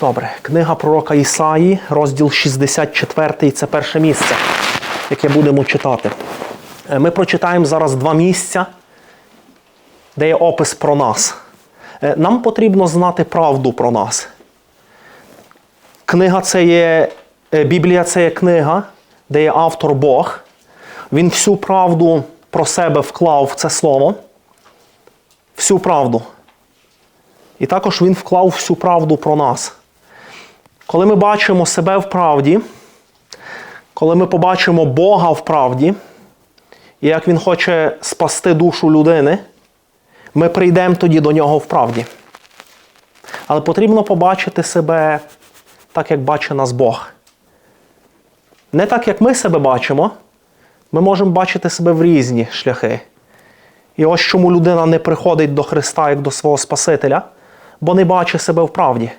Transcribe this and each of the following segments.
Добре, книга пророка Ісаї, розділ 64, це перше місце, яке будемо читати. Е, Ми прочитаємо зараз два місця, де є опис про нас. Е, Нам потрібно знати правду про нас. Книга це є, е, Біблія це є книга, де є автор Бог. Він всю правду про себе вклав в це слово. Всю правду. І також він вклав всю правду про нас. Коли ми бачимо себе в правді, коли ми побачимо Бога в правді, і як Він хоче спасти душу людини, ми прийдемо тоді до нього в правді. Але потрібно побачити себе так, як бачить нас Бог. Не так, як ми себе бачимо, ми можемо бачити себе в різні шляхи. І ось чому людина не приходить до Христа як до свого Спасителя, бо не бачить себе в правді.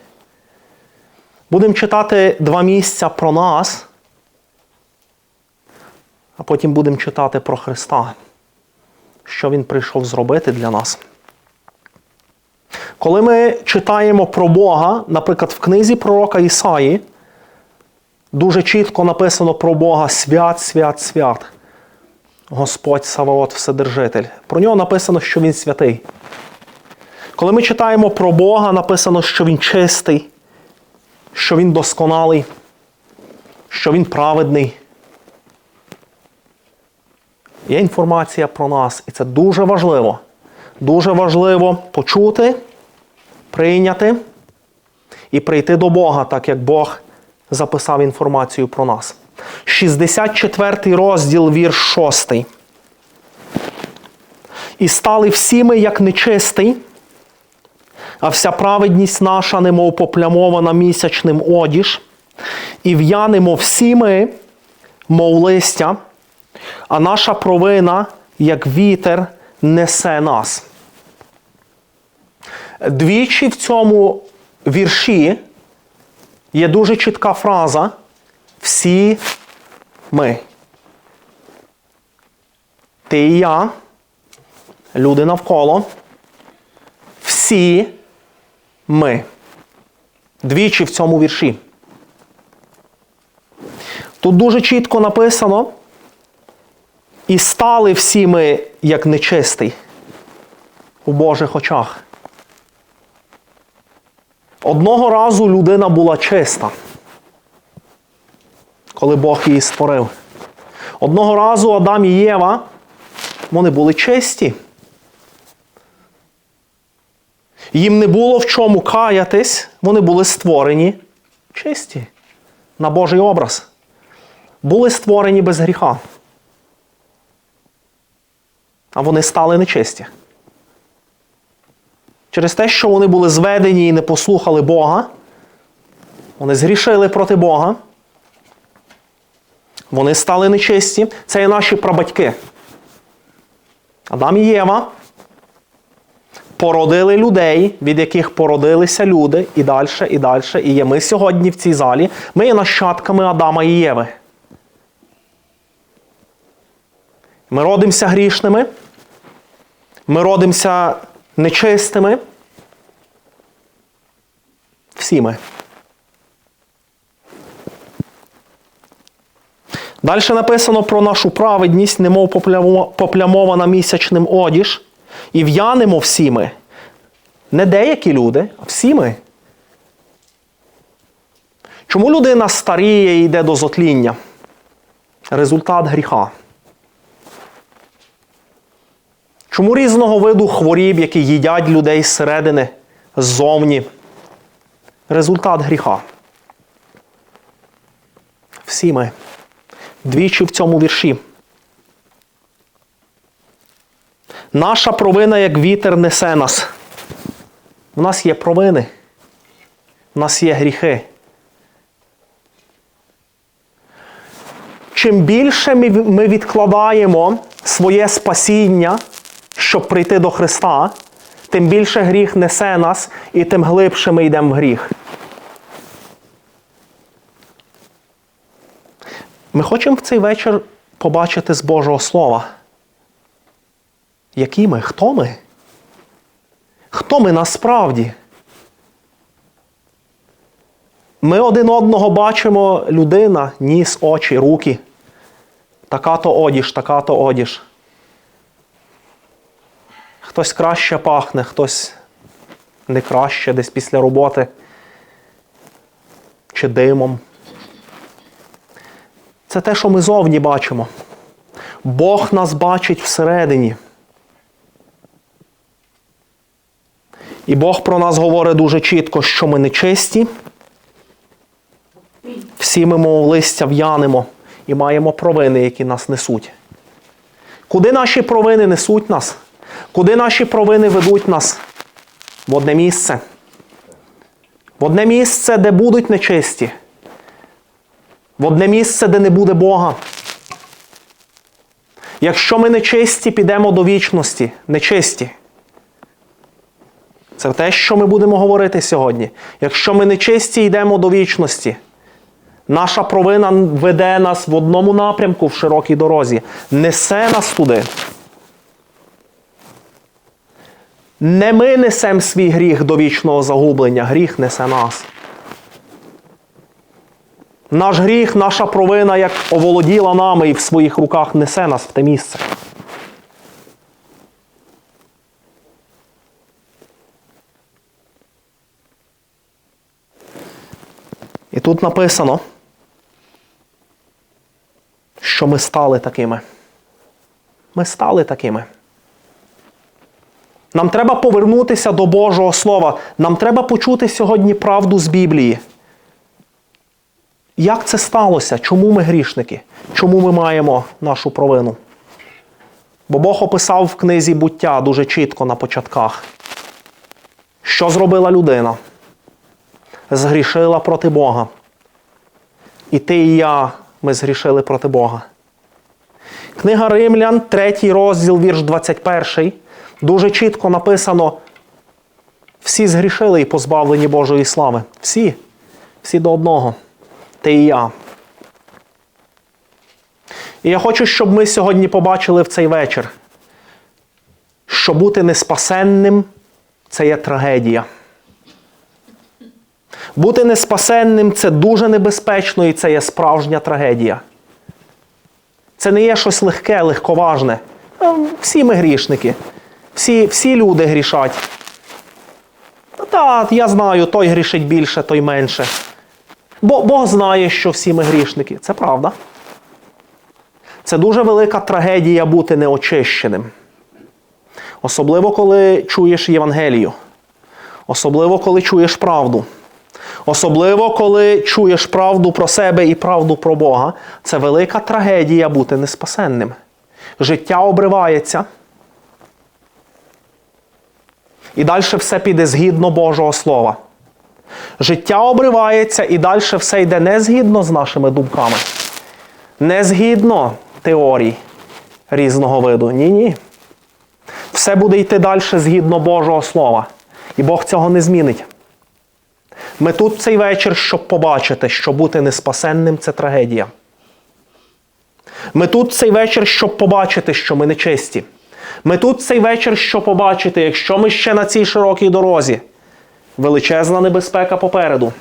Будемо читати два місця про нас, а потім будемо читати про Христа, що Він прийшов зробити для нас. Коли ми читаємо про Бога, наприклад, в книзі пророка Ісаї, дуже чітко написано про Бога свят, свят, свят. Господь Саваот Вседержитель. Про нього написано, що Він святий. Коли ми читаємо про Бога, написано, що Він чистий, що Він досконалий, що Він праведний. Є інформація про нас, і це дуже важливо. Дуже важливо почути, прийняти і прийти до Бога, так як Бог записав інформацію про нас. 64 розділ, вірш 6. І стали всі ми, як нечистий, а вся праведність наша, немов поплямована місячним одіж, і в'янемо всі ми, мов листя, а наша провина, як вітер, несе нас. Двічі в цьому вірші є дуже чітка фраза всі ми. Ти і я, люди навколо, всі ми. Двічі в цьому вірші. Тут дуже чітко написано. І стали всі ми як нечистий у Божих очах. Одного разу людина була чиста, коли Бог її створив. Одного разу Адам і Єва, вони були чисті. Їм не було в чому каятись, вони були створені чисті на Божий образ. Були створені без гріха. А вони стали нечисті. Через те, що вони були зведені і не послухали Бога, вони згрішили проти Бога. Вони стали нечисті. Це є наші прабатьки. Адам і Єва породили людей, від яких породилися люди, і далі, і далі. І є ми сьогодні в цій залі. Ми є нащадками Адама і Єви. Ми родимося грішними. Ми родимося нечистими. Всі ми. Далі написано про нашу праведність, немов поплямована місячним одіж. І в'янемо всі ми. Не деякі люди, а всі ми. Чому людина старіє і йде до зотління? Результат гріха. Чому різного виду хворіб, які їдять людей зсередини, ззовні? Результат гріха. Всі ми. Двічі в цьому вірші. Наша провина, як вітер, несе нас. У нас є провини. У нас є гріхи. Чим більше ми відкладаємо своє спасіння, щоб прийти до Христа, тим більше гріх несе нас і тим глибше ми йдемо в гріх. Ми хочемо в цей вечір побачити з Божого Слова. Які ми? Хто ми? Хто ми насправді? Ми один одного бачимо людина, ніс, очі, руки. Така то одіж, така то одіж. Хтось краще пахне, хтось не краще десь після роботи чи димом. Це те, що ми зовні бачимо. Бог нас бачить всередині. І Бог про нас говорить дуже чітко, що ми нечисті. Всі ми, мов листя в'янемо і маємо провини, які нас несуть. Куди наші провини несуть нас? Куди наші провини ведуть нас? В одне місце. В одне місце, де будуть нечисті. В одне місце, де не буде Бога. Якщо ми нечисті, підемо до вічності. Нечисті. Це те, що ми будемо говорити сьогодні. Якщо ми нечисті, йдемо до вічності. Наша провина веде нас в одному напрямку в широкій дорозі, несе нас туди. Не ми несемо свій гріх до вічного загублення, гріх несе нас. Наш гріх, наша провина, як оволоділа нами і в своїх руках несе нас в те місце. І тут написано, що ми стали такими. Ми стали такими. Нам треба повернутися до Божого Слова. Нам треба почути сьогодні правду з Біблії. Як це сталося? Чому ми грішники? Чому ми маємо нашу провину? Бо Бог описав в книзі буття дуже чітко на початках, що зробила людина? Згрішила проти Бога. І ти і я, ми згрішили проти Бога. Книга Римлян, третій розділ, вірш 21, дуже чітко написано: всі згрішили і позбавлені Божої слави. Всі. Всі до одного. Ти і я. І я хочу, щоб ми сьогодні побачили в цей вечір, що бути неспасенним це є трагедія. Бути неспасенним це дуже небезпечно і це є справжня трагедія. Це не є щось легке, легковажне. Всі ми грішники. Всі, всі люди грішать. Та, я знаю, той грішить більше, той менше. Бо Бог знає, що всі ми грішники. Це правда. Це дуже велика трагедія бути неочищеним. Особливо, коли чуєш Євангелію. Особливо, коли чуєш правду. Особливо, коли чуєш правду про себе і правду про Бога. Це велика трагедія бути неспасенним. Життя обривається. І далі все піде згідно Божого Слова. Життя обривається і далі все йде не згідно з нашими думками. Не згідно теорій різного виду. Ні-ні. Все буде йти далі згідно Божого Слова. І Бог цього не змінить. Ми тут цей вечір, щоб побачити, що бути неспасенним це трагедія. Ми тут цей вечір, щоб побачити, що ми нечисті. Ми тут цей вечір, щоб побачити, якщо ми ще на цій широкій дорозі, величезна небезпека попереду.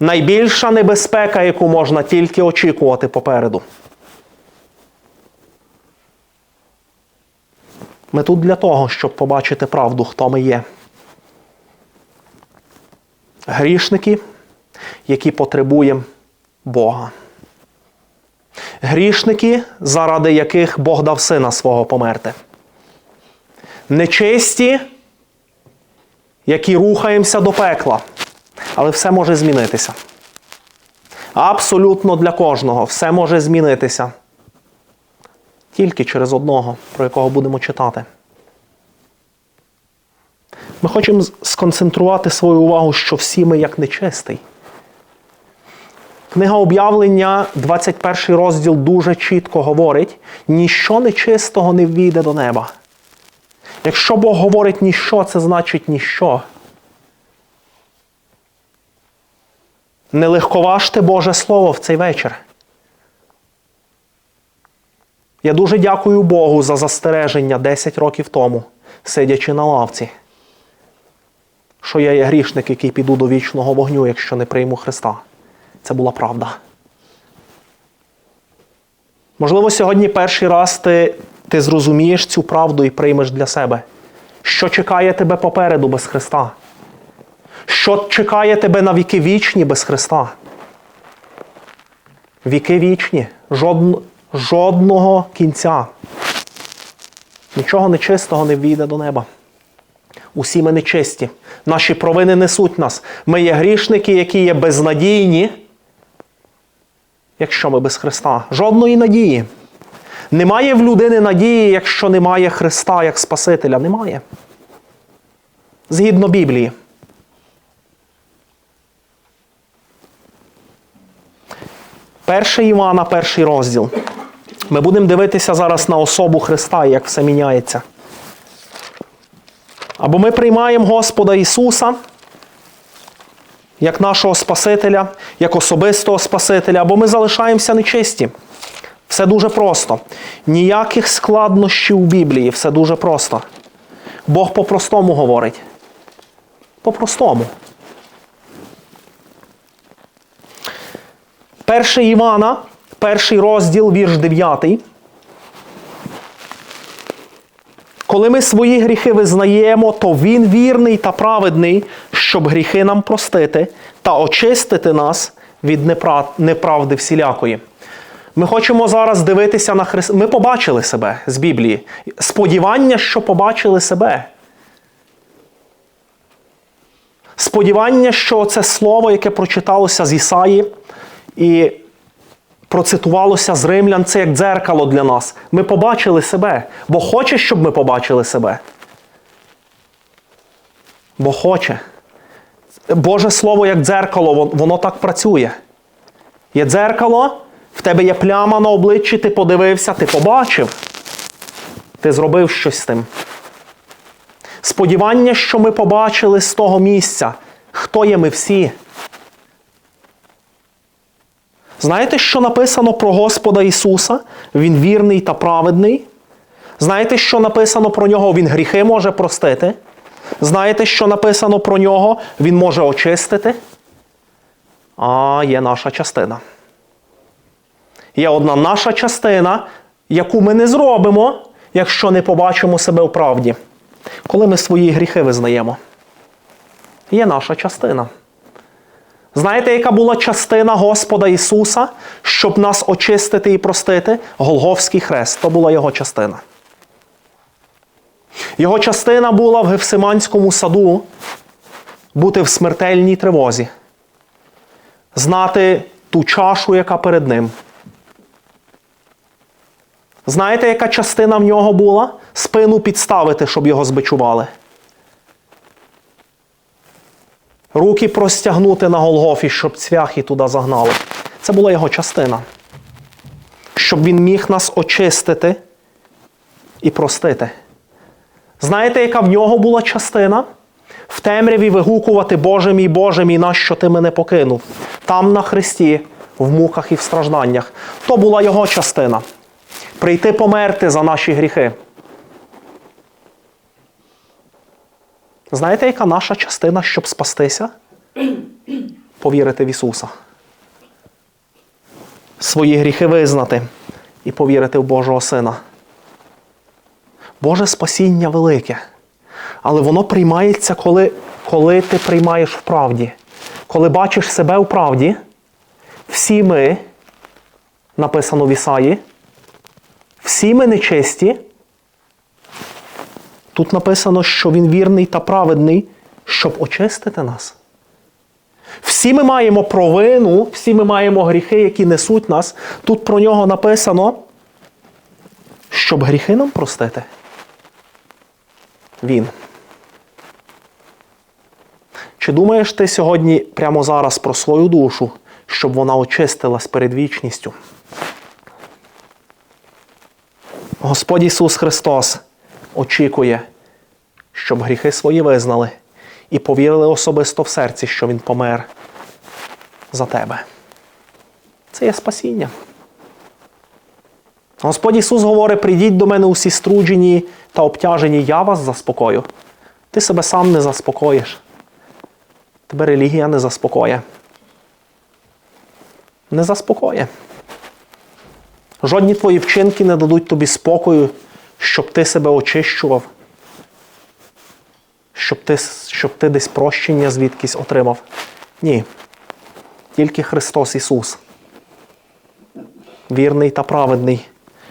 Найбільша небезпека, яку можна тільки очікувати попереду. Ми тут для того, щоб побачити правду, хто ми є. Грішники, які потребуємо Бога. Грішники, заради яких Бог дав сина свого померти. Нечисті, які рухаємося до пекла. Але все може змінитися. Абсолютно для кожного все може змінитися. Тільки через одного, про якого будемо читати. Ми хочемо сконцентрувати свою увагу, що всі ми як нечистий. Книга об'явлення, 21 розділ, дуже чітко говорить: ніщо нечистого не ввійде до неба. Якщо Бог говорить ніщо, це значить ніщо. Не легковажте Боже Слово в цей вечір. Я дуже дякую Богу за застереження 10 років тому, сидячи на лавці. Що я є грішник, який піду до вічного вогню, якщо не прийму Христа. Це була правда. Можливо, сьогодні перший раз ти, ти зрозумієш цю правду і приймеш для себе. Що чекає тебе попереду без Христа? Що чекає тебе на віки вічні без Христа? Віки вічні, жодн, жодного кінця. Нічого нечистого не війде до неба. Усі ми нечисті. Наші провини несуть нас. Ми є грішники, які є безнадійні, якщо ми без Христа. Жодної надії. Немає в людини надії, якщо немає Христа як Спасителя. Немає. Згідно Біблії. Перший Івана, перший розділ. Ми будемо дивитися зараз на особу Христа, як все міняється. Або ми приймаємо Господа Ісуса як нашого Спасителя, як особистого Спасителя, або ми залишаємося нечисті. Все дуже просто. Ніяких складнощів у Біблії, все дуже просто. Бог по-простому говорить. По-простому. Перший Івана, перший розділ, вірш 9. Коли ми свої гріхи визнаємо, то Він вірний та праведний, щоб гріхи нам простити та очистити нас від неправди всілякої. Ми хочемо зараз дивитися на Христа. Ми побачили себе з Біблії. Сподівання, що побачили себе. Сподівання, що це слово, яке прочиталося з Ісаї і процитувалося з римлян, це як дзеркало для нас. Ми побачили себе, бо хоче, щоб ми побачили себе. Бо хоче. Боже Слово, як дзеркало, воно так працює. Є дзеркало, в тебе є пляма на обличчі, ти подивився, ти побачив. Ти зробив щось з тим. Сподівання, що ми побачили з того місця, хто є ми всі. Знаєте, що написано про Господа Ісуса? Він вірний та праведний. Знаєте, що написано про нього? Він гріхи може простити. Знаєте, що написано про нього? Він може очистити. А є наша частина. Є одна наша частина, яку ми не зробимо, якщо не побачимо себе в правді. Коли ми свої гріхи визнаємо. Є наша частина. Знаєте, яка була частина Господа Ісуса, щоб нас очистити і простити? Голговський хрест. То була його частина. Його частина була в Гефсиманському саду бути в смертельній тривозі, знати ту чашу, яка перед ним. Знаєте, яка частина в нього була? Спину підставити, щоб його збичували. Руки простягнути на Голгофі, щоб цвяхи туди загнали. Це була його частина. Щоб він міг нас очистити і простити. Знаєте, яка в нього була частина? В темряві вигукувати Боже мій, Боже мій, нащо ти мене покинув? Там на Христі, в муках і в стражданнях. То була його частина. Прийти померти за наші гріхи. Знаєте, яка наша частина, щоб спастися? Повірити в Ісуса. Свої гріхи визнати і повірити в Божого Сина. Боже спасіння велике. Але воно приймається, коли, коли ти приймаєш в правді. Коли бачиш себе в правді, всі ми, написано в Ісаї, всі ми нечисті. Тут написано, що Він вірний та праведний, щоб очистити нас. Всі ми маємо провину, всі ми маємо гріхи, які несуть нас. Тут про нього написано, щоб гріхи нам простити. Він. Чи думаєш ти сьогодні прямо зараз про свою душу, щоб вона очистилась перед вічністю? Господь Ісус Христос очікує, щоб гріхи свої визнали і повірили особисто в серці, що Він помер за тебе. Це є спасіння. Господь Ісус говорить: прийдіть до мене усі струджені та обтяжені, я вас заспокою. Ти себе сам не заспокоїш. Тебе релігія не заспокоє. Не заспокоє. Жодні твої вчинки не дадуть тобі спокою, щоб ти себе очищував, щоб ти, щоб ти десь прощення звідкись отримав. Ні. Тільки Христос Ісус. Вірний та праведний,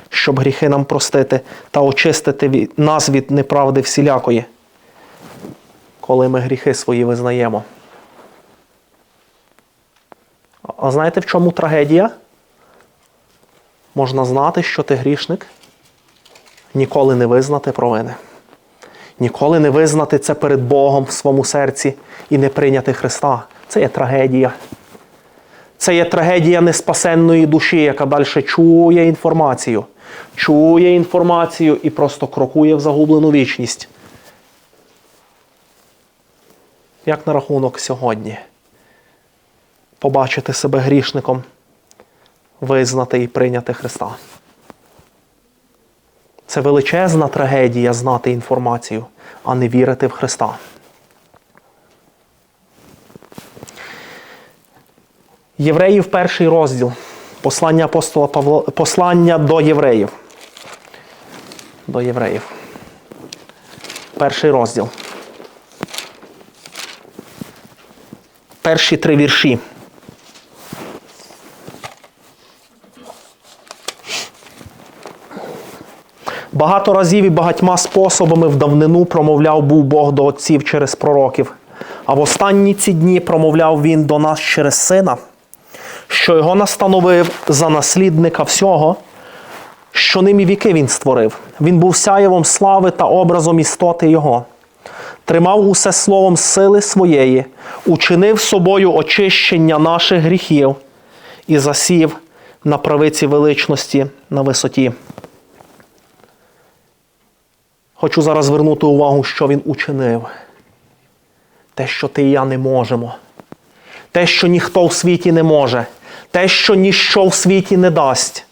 щоб гріхи нам простити та очистити нас від неправди всілякої, коли ми гріхи свої визнаємо. А знаєте, в чому трагедія? Можна знати, що ти грішник, ніколи не визнати провини. Ніколи не визнати це перед Богом в своєму серці і не прийняти Христа. Це є трагедія. Це є трагедія неспасенної душі, яка далі чує інформацію, чує інформацію і просто крокує в загублену вічність. Як на рахунок сьогодні? Побачити себе грішником, визнати і прийняти Христа. Це величезна трагедія знати інформацію, а не вірити в Христа. Євреїв перший розділ. Послання апостола Павла, послання до євреїв. До євреїв. Перший розділ. Перші три вірші. Багато разів і багатьма способами в давнину промовляв був Бог до отців через пророків. А в останні ці дні промовляв він до нас через сина, що його настановив за наслідника всього, що ним і віки він створив. Він був сяєвом слави та образом істоти Його. Тримав усе словом сили своєї, учинив собою очищення наших гріхів і засів на правиці величності на висоті. Хочу зараз звернути увагу, що він учинив. Те, що ти і я не можемо. Те, що ніхто в світі не може. Те, що ніщо в світі не дасть.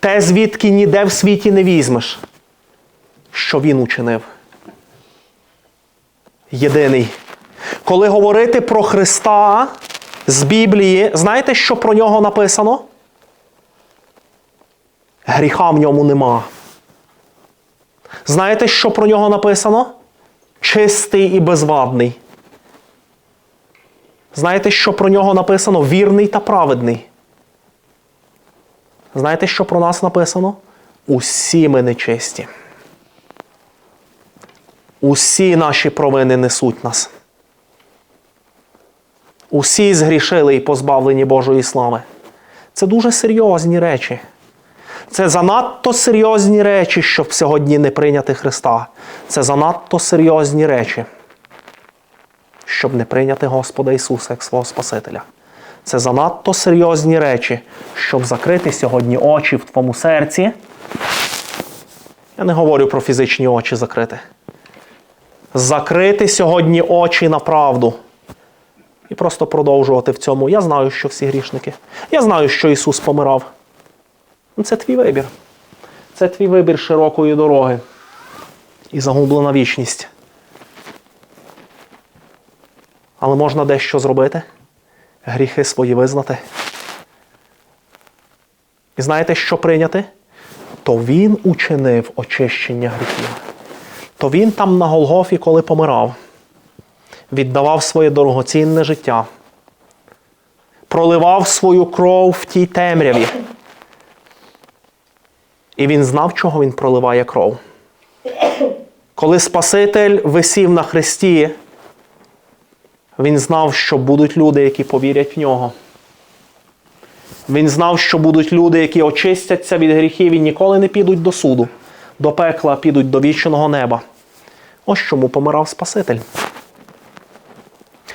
Те, звідки ніде в світі не візьмеш. Що він учинив. Єдиний. Коли говорити про Христа з Біблії, знаєте, що про нього написано? Гріха в ньому нема. Знаєте, що про нього написано? Чистий і безвадний. Знаєте, що про нього написано? Вірний та праведний. Знаєте, що про нас написано? Усі ми нечисті. Усі наші провини несуть нас. Усі згрішили і позбавлені Божої слави. Це дуже серйозні речі. Це занадто серйозні речі, щоб сьогодні не прийняти Христа. Це занадто серйозні речі, щоб не прийняти Господа Ісуса як свого Спасителя. Це занадто серйозні речі, щоб закрити сьогодні очі в твоєму серці. Я не говорю про фізичні очі закрити. Закрити сьогодні очі на правду. І просто продовжувати в цьому. Я знаю, що всі грішники. Я знаю, що Ісус помирав. Ну, Це твій вибір. Це твій вибір широкої дороги і загублена вічність. Але можна дещо зробити, гріхи свої визнати. І знаєте, що прийняти? То він учинив очищення гріхів. То він там на Голгофі, коли помирав, віддавав своє дорогоцінне життя, проливав свою кров в тій темряві. І він знав, чого він проливає кров. Коли Спаситель висів на хресті, він знав, що будуть люди, які повірять в нього. Він знав, що будуть люди, які очистяться від гріхів і ніколи не підуть до суду, до пекла, підуть до вічного неба. Ось чому помирав Спаситель.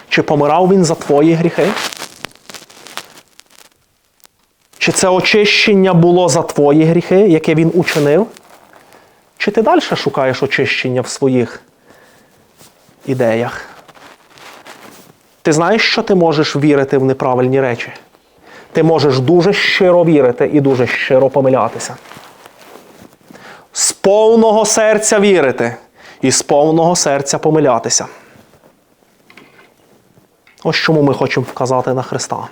Чи помирав він за твої гріхи? Чи це очищення було за твої гріхи, яке він учинив? Чи ти далі шукаєш очищення в своїх ідеях? Ти знаєш, що ти можеш вірити в неправильні речі? Ти можеш дуже щиро вірити і дуже щиро помилятися. З повного серця вірити і з повного серця помилятися. Ось чому ми хочемо вказати на Христа,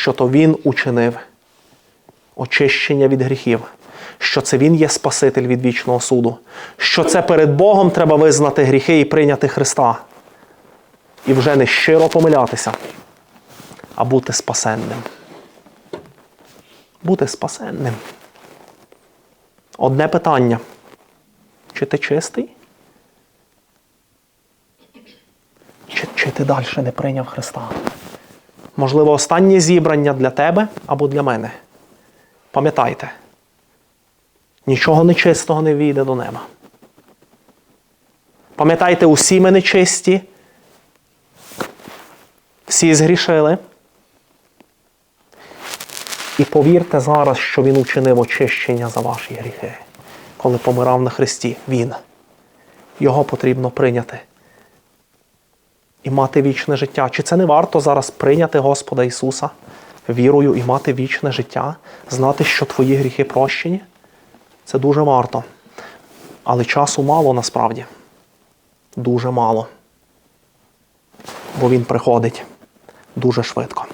що то Він учинив очищення від гріхів, що це Він є Спаситель від вічного суду, що це перед Богом треба визнати гріхи і прийняти Христа. І вже не щиро помилятися, а бути спасенним. Бути спасенним. Одне питання. Чи ти чистий? Чи, чи ти далі не прийняв Христа? Можливо, останнє зібрання для тебе або для мене. Пам'ятайте, нічого нечистого не війде до неба. Пам'ятайте, усі ми нечисті, всі згрішили. І повірте зараз, що Він учинив очищення за ваші гріхи, коли помирав на Христі. Він. Його потрібно прийняти і мати вічне життя. Чи це не варто зараз прийняти Господа Ісуса вірою і мати вічне життя, знати, що твої гріхи прощені? Це дуже варто. Але часу мало насправді. Дуже мало. Бо він приходить дуже швидко.